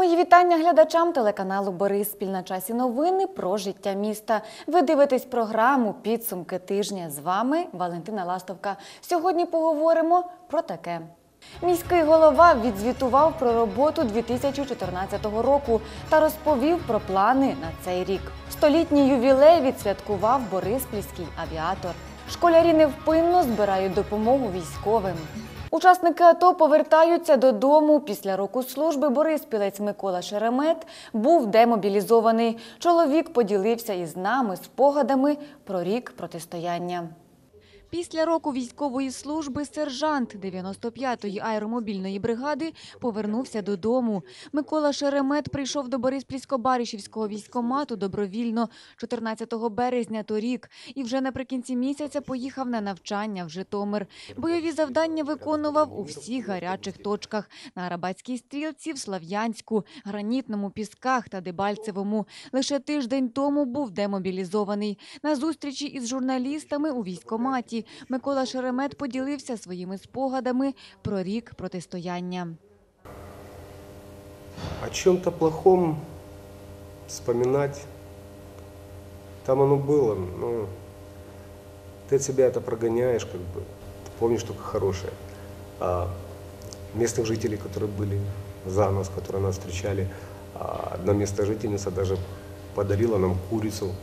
Мої вітання глядачам телеканалу Бориспіль на часі новини про життя міста. Ви дивитесь програму Підсумки тижня. З вами Валентина Ластовка. Сьогодні поговоримо про таке. Міський голова відзвітував про роботу 2014 року та розповів про плани на цей рік. Столітній ювілей відсвяткував Бориспільський авіатор. Школярі невпинно збирають допомогу військовим. Учасники АТО повертаються додому. Після року служби Бориспілець Микола Шеремет був демобілізований. Чоловік поділився із нами спогадами про рік протистояння. Після року військової служби сержант 95-ї аеромобільної бригади повернувся додому. Микола Шеремет прийшов до Бориспільсько-Баришівського військомату добровільно 14 березня торік і вже наприкінці місяця поїхав на навчання в Житомир. Бойові завдання виконував у всіх гарячих точках – на Арабатській стрілці, в Слав'янську, Гранітному, Пісках та Дебальцевому. Лише тиждень тому був демобілізований. На зустрічі із журналістами у військоматі Микола Шеремет поділився своїми спогадами про рік протистояння. О чем-то плохом вспоминать, там оно было, но ты от себя это прогоняешь, как бы, ты помнишь только хорошее. А местных жителей, которые были за нас, которые нас встречали, а одна местная жительница даже подарила нам курицу.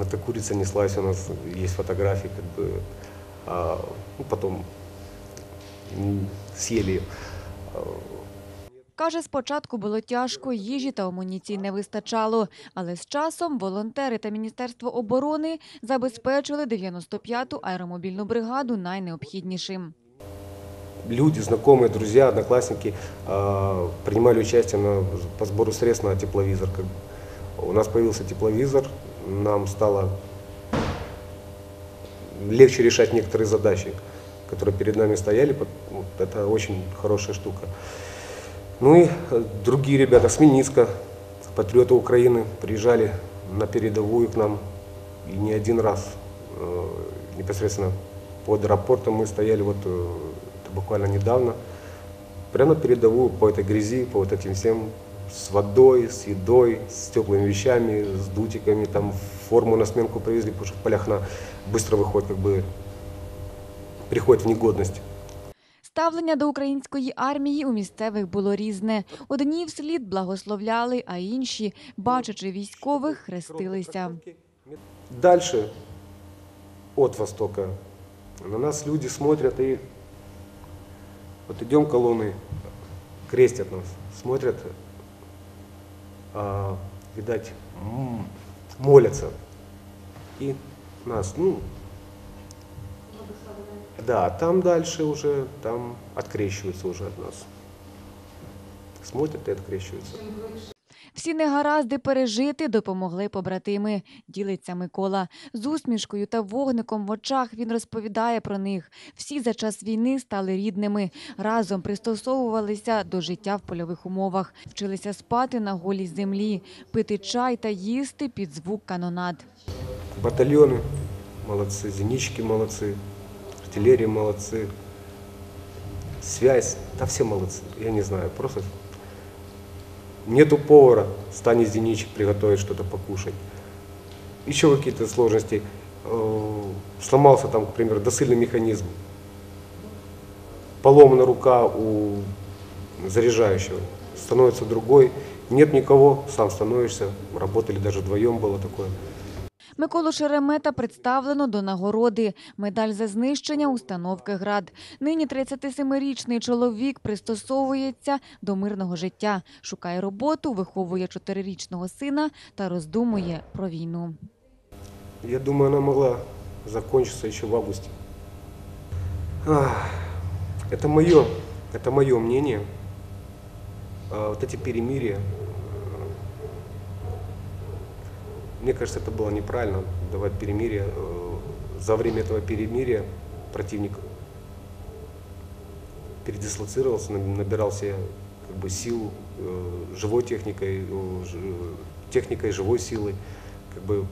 Эта курица неслась, у нас есть фотографии, как бы, а, ну, потом м, съели ее. Каже, спочатку було тяжко, їжі та амуніції не вистачало. Але з часом волонтери та Міністерство оборони забезпечили 95-ту аеромобільну бригаду найнеобхіднішим. люди, знакомые, друзья, одноклассники э, принимали участие на, по сбору средств на тепловизор. Как бы. У нас появился тепловизор, нам стало легче решать некоторые задачи, которые перед нами стояли. Это очень хорошая штука. Ну и э, другие ребята с Минска, патриоты Украины, приезжали на передовую к нам и не один раз. Э, Непосредственно под аэропортом мы стояли вот э, буквально недавно, прямо на передовую по этой грязи, по вот этим всем с водой, с едой, с теплыми вещами, с дутиками, там форму на сменку привезли, потому что в полях она быстро выходит, как бы приходит в негодность. Ставлення до української армії у місцевих було різне. Одні вслід благословляли, а інші, бачачи військових, хрестилися. Дальше, от востока, на нас люди смотрят и вот идем колонны, крестят нас, смотрят, а, видать, м, молятся. И нас, ну, да, там дальше уже, там открещиваются уже от нас. Смотрят и открещиваются. Всі негаразди пережити допомогли побратими, ділиться Микола. З усмішкою та вогником в очах він розповідає про них. Всі за час війни стали рідними, разом пристосовувалися до життя в польових умовах, вчилися спати на голій землі, пити чай та їсти під звук канонад. Батальоны молодцы, зенитчики молодцы, артиллерия молодцы, связь, да все молодцы, я не знаю, просто Нету повара, станет зенитчик приготовить что-то покушать. Еще какие-то сложности. Э, Сломался там, к примеру, досыльный механизм. Поломана рука у заряжающего. Становится другой. Нет никого, сам становишься. Работали даже вдвоем было такое. Миколу Шеремета представлено до нагороди. Медаль за знищення установки «Град». Нині 37-річний чоловік пристосовується до мирного життя, шукає роботу, виховує чотирирічного сина та роздумує про війну. Я думаю, она могла закончиться еще в августе. Ах, Это мое, это мое мнение. А Вот эти перемирия, мне кажется, это было неправильно давать перемирие. Э, За время этого перемирия противник передислоцировался, наб- набирал себе как бы силу э, живой техникой, э, ж- техникой живой силы, как бы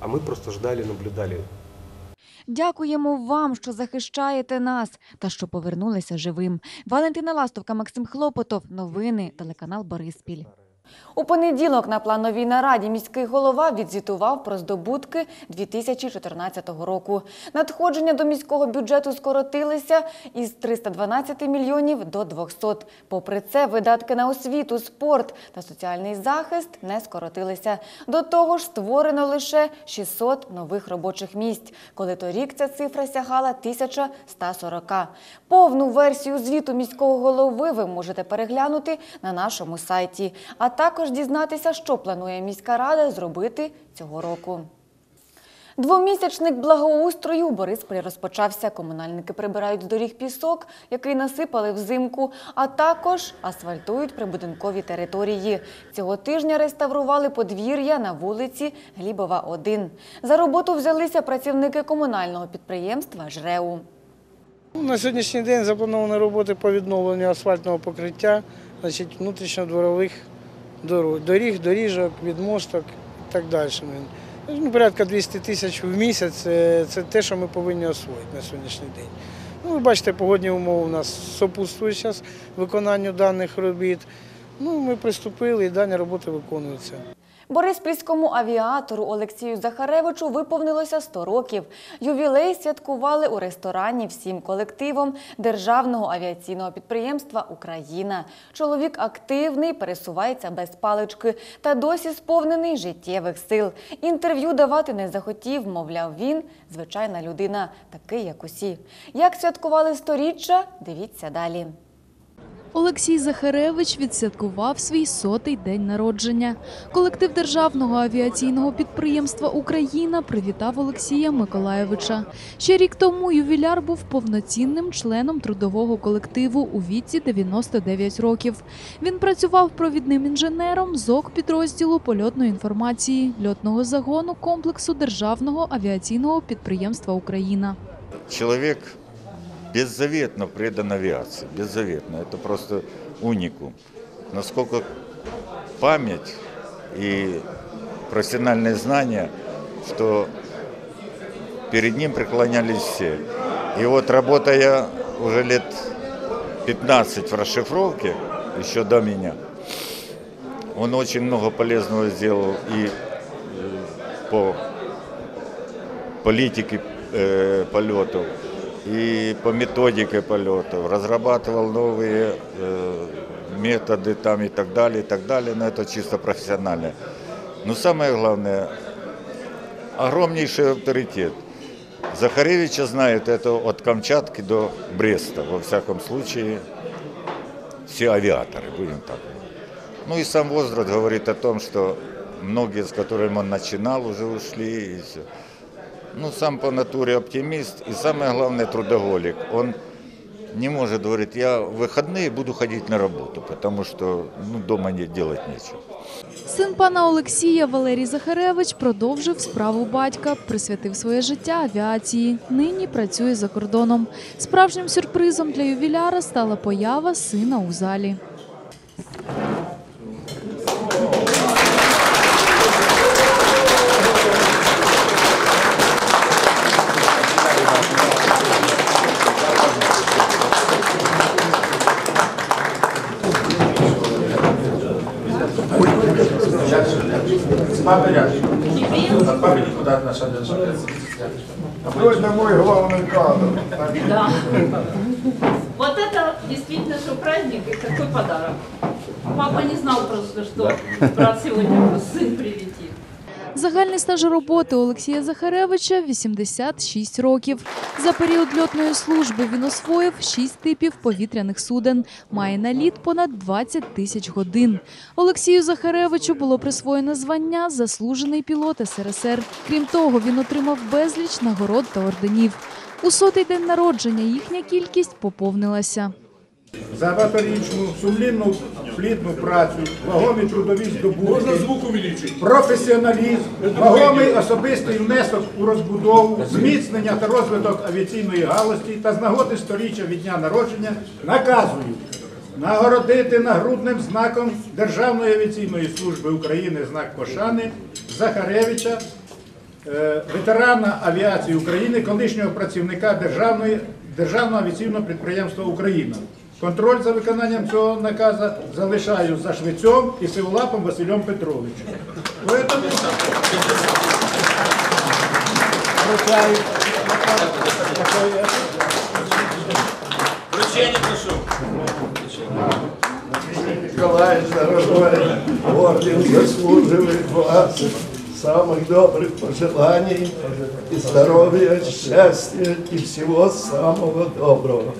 а мы просто ждали, наблюдали. Дякуємо вам, що захищаєте нас та що повернулися живим. Валентина Ластовка, Максим Хлопотов. Новини телеканал Бориспіль. У понеділок на плановій нараді міський голова відзвітував про здобутки 2014 року. Надходження до міського бюджету скоротилися із 312 мільйонів до 200. Попри це, видатки на освіту, спорт та соціальний захист не скоротилися. До того ж, створено лише 600 нових робочих місць, коли торік ця цифра сягала 1140. Повну версію звіту міського голови ви можете переглянути на нашому сайті, а також дізнатися, що планує міська рада зробити цього року. Двомісячник благоустрою у Борисполі розпочався. Комунальники прибирають з доріг пісок, який насипали взимку, а також асфальтують прибудинкові території. Цього тижня реставрували подвір'я на вулиці Глібова, 1. За роботу взялися працівники комунального підприємства «ЖРЕУ». На сьогоднішній день заплановані роботи по відновленню асфальтного покриття, значить, внутрішньодворових доріг, доріжок, відмосток і так далі. Ну, порядка 200 тисяч в місяць це, це те, що ми повинні освоїти на сьогоднішній день. Ну, ви бачите, погодні умови у нас сопутствують зараз виконанню даних робіт. Ну, ми приступили і дані роботи виконуються. Бориспільському авіатору Олексію Захаревичу виповнилося 100 років. Ювілей святкували у ресторані всім колективом Державного авіаційного підприємства Україна. Чоловік активний, пересувається без палички та досі сповнений життєвих сил. Інтерв'ю давати не захотів, мовляв, він звичайна людина, такий як усі. Як святкували сторіччя, дивіться далі. Олексій Захаревич відсвяткував свій сотий день народження. Колектив Державного авіаційного підприємства Україна привітав Олексія Миколаєвича. Ще рік тому ювіляр був повноцінним членом трудового колективу у віці 99 років. Він працював провідним інженером ЗОК підрозділу польотної інформації льотного загону комплексу Державного авіаційного підприємства Україна. человек беззаветно предан авиации, беззаветно. Это просто уникум. Насколько память и профессиональные знания, что перед ним преклонялись все. И вот работая уже лет 15 в расшифровке, еще до меня, он очень много полезного сделал и э, по политике э, полетов и по методике полетов, разрабатывал новые э, методы там и так далее, и так далее, но это чисто профессионально. Но самое главное, огромнейший авторитет. Захаревича знают это от Камчатки до Бреста, во всяком случае, все авиаторы, будем так. Ну и сам возраст говорит о том, что многие, с которыми он начинал, уже ушли. И все. Ну, сам по натуре оптимист и самое главное трудоголик. Он не может, говорит, я в буду ходить на работу, потому что ну, дома не делать нечего. Син пана Олексія Валерій Захаревич продовжив справу батька, присвятив своє життя авіації. Нині працює за кордоном. Справжнім сюрпризом для ювіляра стала поява сина у залі. Рядом. От папы никуда наша Точно мой главный кадр. Да. Вот это действительно что праздник и какой подарок. Папа не знал просто, что брат сегодня сын. Загальний стаж роботи Олексія Захаревича 86 років. За період льотної служби він освоїв 6 типів повітряних суден. Має на літ понад 20 тисяч годин. Олексію Захаревичу було присвоєно звання Заслужений пілот СРСР. Крім того, він отримав безліч нагород та орденів. У сотий день народження їхня кількість поповнилася. За багаторічну сумлінну плідну працю, вагомі трудові здобутки, професіоналізм, вагомий особистий внесок у розбудову, зміцнення та розвиток авіаційної галузі та з нагоди сторіччя від дня народження наказую нагородити нагрудним знаком Державної авіаційної служби України знак пошани Захаревича е, ветерана авіації України, колишнього працівника Державної, Державного авіаційного підприємства Україна. Контроль за виконанням цього наказу залишаю за Швецьом і Сиволапом Василем Петровичем. Поэтому. Вручение прошу. Дорогой, орден заслуживает вас самых добрых пожеланий и здоровья, счастья и всего самого доброго.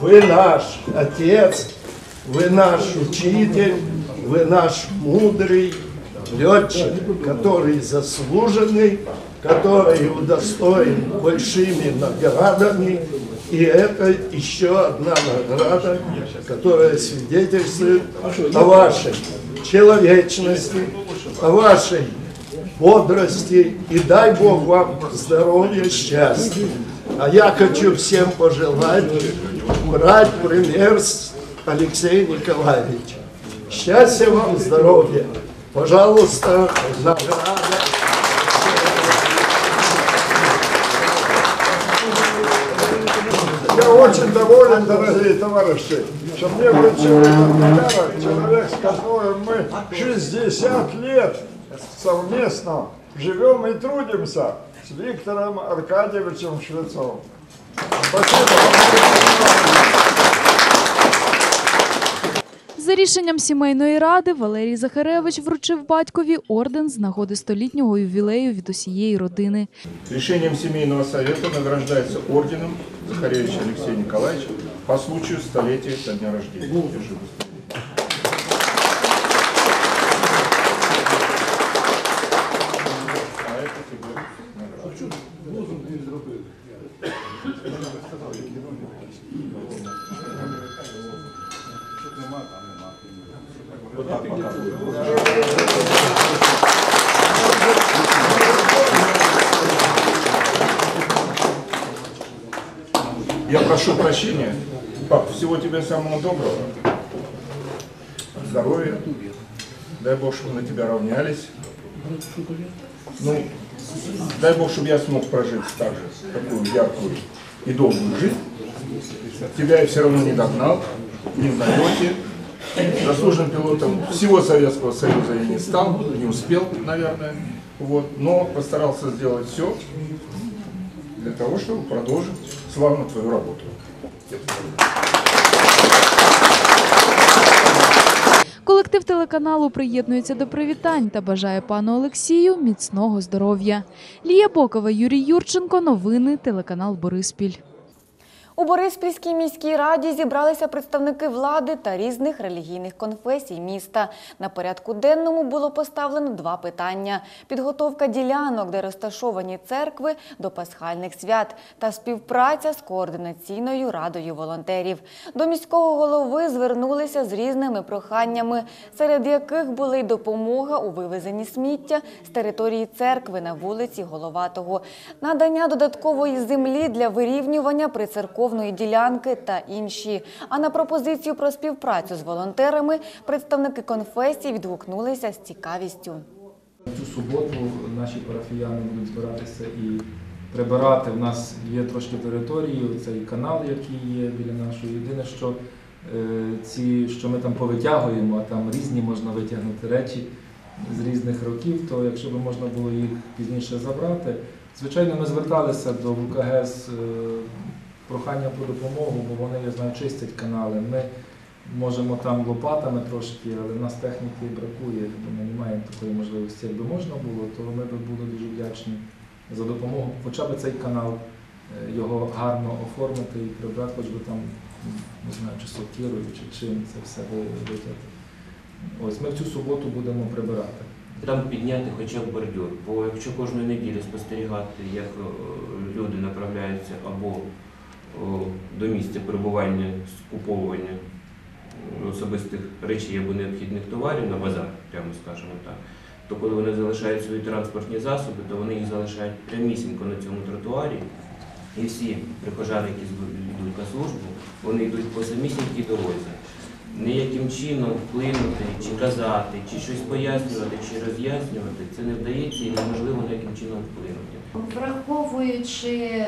Вы наш отец, вы наш учитель, вы наш мудрый летчик, который заслуженный, который удостоен большими наградами. И это еще одна награда, которая свидетельствует о вашей человечности, о вашей бодрости и дай Бог вам здоровья, счастья. А я хочу всем пожелать брать пример с Алексея Николаевича. Счастья вам, здоровья. Пожалуйста, награда. Я очень доволен, дорогие товарищи, что мне вручил этот подарок человек, с которым мы 60 лет совместно живем и трудимся с Виктором Аркадьевичем Швецовым. Спасибо. За рішенням сімейної ради Валерій Захаревич вручив батькові орден з нагоди столітнього ювілею від усієї родини. Решением семейного совета награждается орденом Захаревича Алексея Николаевича по случаю столетия со дня рождения. Вот так показывай. Я прошу прощения. Пап, всего тебе самого доброго. Здоровья. Дай Бог, чтобы на тебя равнялись. Ну, дай Бог, чтобы я смог прожить так же, такую яркую и долгую жизнь. Тебя я все равно не догнал, не в налете. Заслуженным пилотом всего Советского Союза я не стал, не успел, наверное. Вот, но постарался сделать все для того, чтобы продолжить славно твою работу. Колектив телеканалу приєднується до привітань та бажає пану Олексію міцного здоров'я. Лія Бокова, Юрій Юрченко. Новини телеканал Бориспіль. У Бориспільській міській раді зібралися представники влади та різних релігійних конфесій міста. На порядку денному було поставлено два питання: підготовка ділянок, де розташовані церкви до пасхальних свят, та співпраця з координаційною радою волонтерів. До міського голови звернулися з різними проханнями, серед яких були й допомога у вивезенні сміття з території церкви на вулиці Головатого, надання додаткової землі для вирівнювання прицерковної ділянки та інші. А на пропозицію про співпрацю з волонтерами представники конфесій відгукнулися з цікавістю. Цю суботу наші парафіяни будуть збиратися і прибирати. У нас є трошки території, цей канал, який є біля нашої. Єдине, що е, ці, що ми там повитягуємо, а там різні можна витягнути речі з різних років, то якщо б можна було їх пізніше забрати. Звичайно, ми зверталися до ВКГ е, про допомогу, бо вони, я знаю, чистять канали. Ми можемо там лопатами трошки, але в нас техніки бракує, ми не маємо такої можливості. Якби можна було, то ми б були дуже вдячні за допомогу. Хоча б цей канал, е, його гарно оформити і прибрати, хоч би там, не знаю, чи сокирою, чи чим це все ви- витягти. Ось ми в цю суботу будемо прибирати. Там підняти хоча б бордюр, бо якщо кожної неділі спостерігати, як е, люди направляються або до місця перебування, скуповування особистих речей або необхідних товарів на базар, прямо скажемо так, то коли вони залишають свої транспортні засоби, то вони їх залишають прямісінько на цьому тротуарі. І всі прихожани, які йдуть на службу, вони йдуть по самісінькій дорозі. Ніяким чином вплинути, чи казати, чи щось пояснювати, чи роз'яснювати, це не вдається і неможливо ніяким чином вплинути. Враховуючи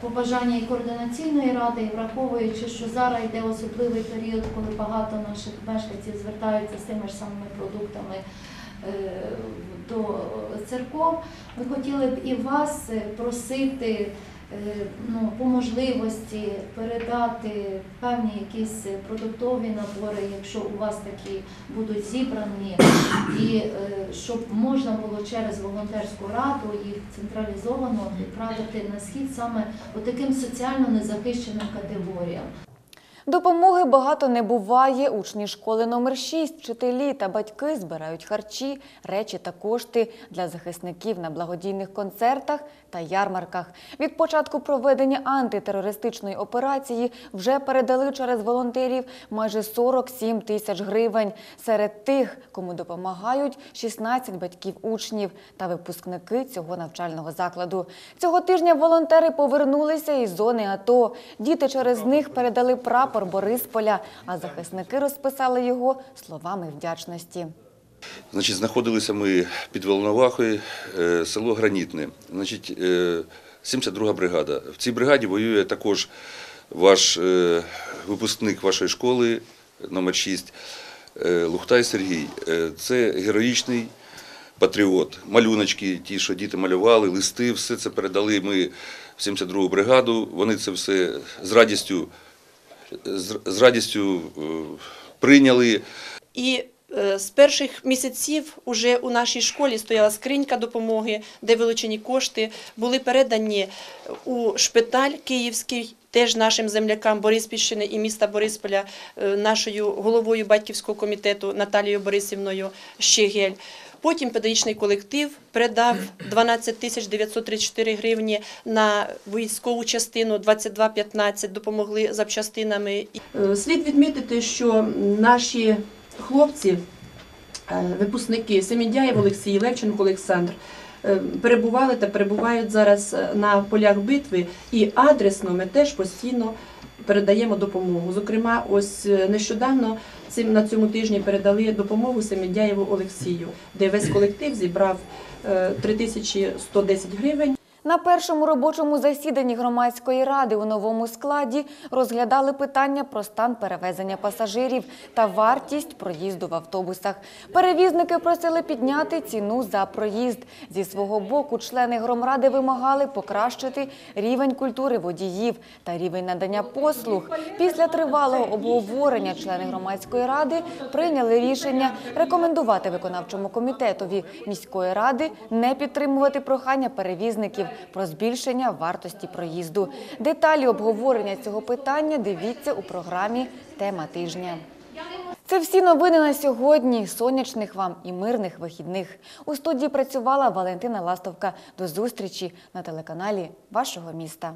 побажання і координаційної ради, і враховуючи, що зараз йде особливий період, коли багато наших мешканців звертаються з тими ж самими продуктами е, до церков, ми хотіли б і вас просити ну, по можливості передати певні якісь продуктові набори, якщо у вас такі будуть зібрані, і е, щоб можна було через волонтерську раду їх централізовано відправити на схід саме таким соціально незахищеним категоріям. Допомоги багато не буває. Учні школи номер 6, вчителі та батьки збирають харчі, речі та кошти для захисників на благодійних концертах та ярмарках. Від початку проведення антитерористичної операції вже передали через волонтерів майже 47 тисяч гривень. Серед тих, кому допомагають 16 батьків учнів та випускники цього навчального закладу. Цього тижня волонтери повернулися із зони АТО. Діти через них передали прапор Борисполя, а захисники розписали його словами вдячності. Значить, знаходилися ми під Волновахою, е, село Гранітне. Значить, е, 72 бригада. В цій бригаді воює також ваш е, випускник вашої школи номер 6 е, Лухтай Сергій. Е, Це героїчний патріот. Малюночки, ті, що діти малювали, листи, все це передали ми в 72 бригаду. Вони це все з радістю, з- радістю е, прийняли. І е, з перших місяців уже у нашій школі стояла скринька допомоги, де вилучені кошти були передані у шпиталь Київський. Теж нашим землякам Бориспільщини і міста Борисполя, е, нашою головою батьківського комітету Наталією Борисівною Щегель. Потім педагогічний колектив передав 12 тисяч 934 гривні на військову частину 2215, допомогли запчастинами. Е, Слід відмітити, що наші хлопці, е, випускники Семіндяєв Олексій, Левченко Олександр, е, перебували та перебувають зараз на полях битви, і адресно ми теж постійно передаємо допомогу. Зокрема, ось е, нещодавно цим на цьому тижні передали допомогу Семідяєву Олексію, де весь колектив зібрав е, 3110 гривень. На першому робочому засіданні громадської ради у новому складі розглядали питання про стан перевезення пасажирів та вартість проїзду в автобусах. Перевізники просили підняти ціну за проїзд. Зі свого боку, члени громради вимагали покращити рівень культури водіїв та рівень надання послуг. Після тривалого обговорення члени громадської ради прийняли рішення рекомендувати виконавчому комітетові міської ради не підтримувати прохання перевізників про збільшення вартості проїзду. Деталі обговорення цього питання дивіться у програмі Тема тижня. Це всі новини на сьогодні. Сонячних вам і мирних вихідних. У студії працювала Валентина Ластовка. До зустрічі на телеканалі вашого міста.